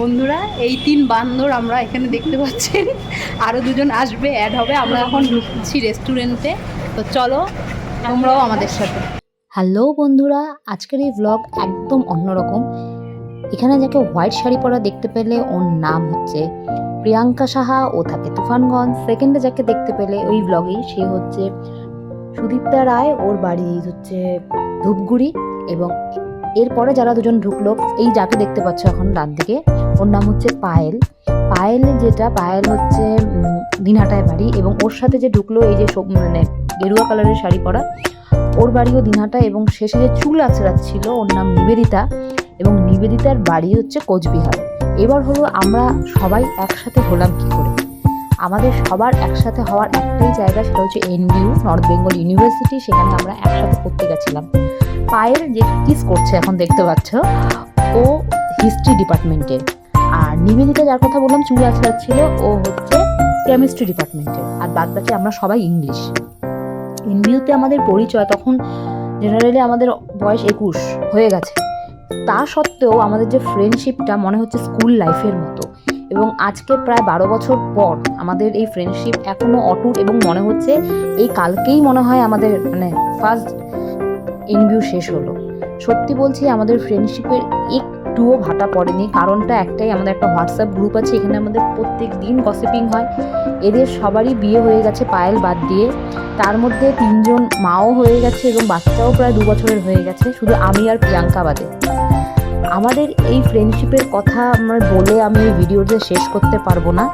বন্ধুরা, এই তিন বান্দর আমরা এখানে দেখতে পাচ্ছেন আরও দুজন আসবে অ্যাড হবে। আমরা এখন ঢুকছি রেস্টুরেন্টে তো চলো, তোমরাও আমাদের সাথে। হ্যালো বন্ধুরা, আজকের এই ব্লগ একদম অন্যরকম। এখানে যাকে হোয়াইট শাড়ি পরা দেখতে পেলে ওর নাম হচ্ছে প্রিয়াঙ্কা সাহা ও থাকে তুফানগঞ্জ। সেকেন্ডে যাকে দেখতে পেলে ওই ব্লগেই সে হচ্ছে সুদীপ্তা রায়। ওর বাড়ি হচ্ছে ধূপগুড়ি এবং এরপরে যারা দুজন ঢুকলো, এই যাকে দেখতে পাচ্ছ এখন ডান দিকে, ওর নাম হচ্ছে পায়েল। পায়েল যেটা, পায়েল হচ্ছে দিনহাটায় বাড়ি এবং ওর সাথে যে ঢুকলো এই যে সব- মানে গেরুয়া কালারের শাড়ি পরা, ওর বাড়িও দিনহাটা এবং শেষে যে চুল আছড়াচ্ছিল, ওর নাম নিবেদিতা এবং নিবেদিতার বাড়ি হচ্ছে কোচবিহার। এবার হলো আমরা সবাই একসাথে হলাম কি করে? আমাদের সবার একসাথে হওয়ার একটাই জায়গা সেটা হচ্ছে এনবিইউ নর্থ বেঙ্গল ইউনিভার্সিটি, সেখানে আমরা একসাথে পড়তে গেছিলাম। পায়ের যে কিস করছে এখন দেখতে পাচ্ছ, ও হিস্ট্রি ডিপার্টমেন্টের আর নিবেদিতা যার কথা বললাম, চুল ছিল ও হচ্ছে কেমিস্ট্রি ডিপার্টমেন্টের আর বাদ বাকি আমরা সবাই ইংলিশ এনবিউতে আমাদের পরিচয় তখন জেনারেলি আমাদের বয়স একুশ হয়ে গেছে। তা সত্ত্বেও আমাদের যে ফ্রেন্ডশিপটা মনে হচ্ছে স্কুল লাইফের মতো। এবং আজকে প্রায় বারো বছর পর আমাদের এই ফ্রেন্ডশিপ এখনও অটুট এবং মনে হচ্ছে এই কালকেই মনে হয় আমাদের মানে ফার্স্ট ইনভিউ শেষ হলো। সত্যি বলছি, আমাদের ফ্রেন্ডশিপের একটুও ভাটা পড়েনি। কারণটা একটাই, আমাদের একটা হোয়াটসঅ্যাপ গ্রুপ আছে, এখানে আমাদের প্রত্যেক দিন গসিপিং হয়। এদের সবারই বিয়ে হয়ে গেছে পায়েল বাদ দিয়ে। তার মধ্যে তিনজন মাও হয়ে গেছে এবং বাচ্চাও প্রায় দু বছরের হয়ে গেছে, শুধু আমি আর প্রিয়াঙ্কা বাদে। আমাদের এই ফ্রেন্ডশিপের কথা আমরা বলে আমি এই ভিডিওতে শেষ করতে পারব না।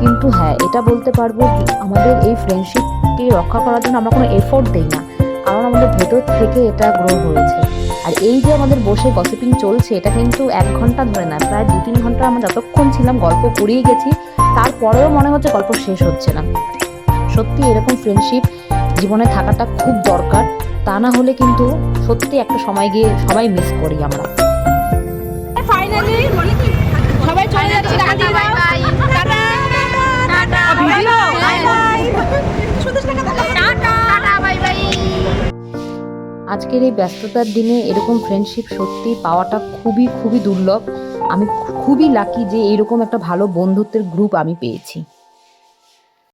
কিন্তু হ্যাঁ এটা বলতে পারব আমাদের এই ফ্রেন্ডশিপকে রক্ষা করার জন্য আমরা কোনো এফোর্ট দিই না। কারণ আমাদের ভেতর থেকে এটা গ্রো হয়েছে। আর এই যে আমাদের বসে গসিপিং চলছে, এটা কিন্তু এক ঘণ্টা ধরে না, প্রায় দু তিন ঘণ্টা আমরা যতক্ষণ ছিলাম গল্প করেই গেছি, তারপরেও মনে হচ্ছে গল্প শেষ হচ্ছে না। সত্যি এরকম ফ্রেন্ডশিপ জীবনে থাকাটা খুব দরকার, তা না হলে কিন্তু সত্যি একটা সময় গিয়ে সবাই মিস করি আমরা। ফাইনালি আজকের এই ব্যস্ততার দিনে এরকম ফ্রেন্ডশিপ সত্যি পাওয়াটা খুবই খুবই দুর্লভ। আমি খুবই লাকি যে এরকম একটা ভালো বন্ধুত্বের গ্রুপ আমি পেয়েছি।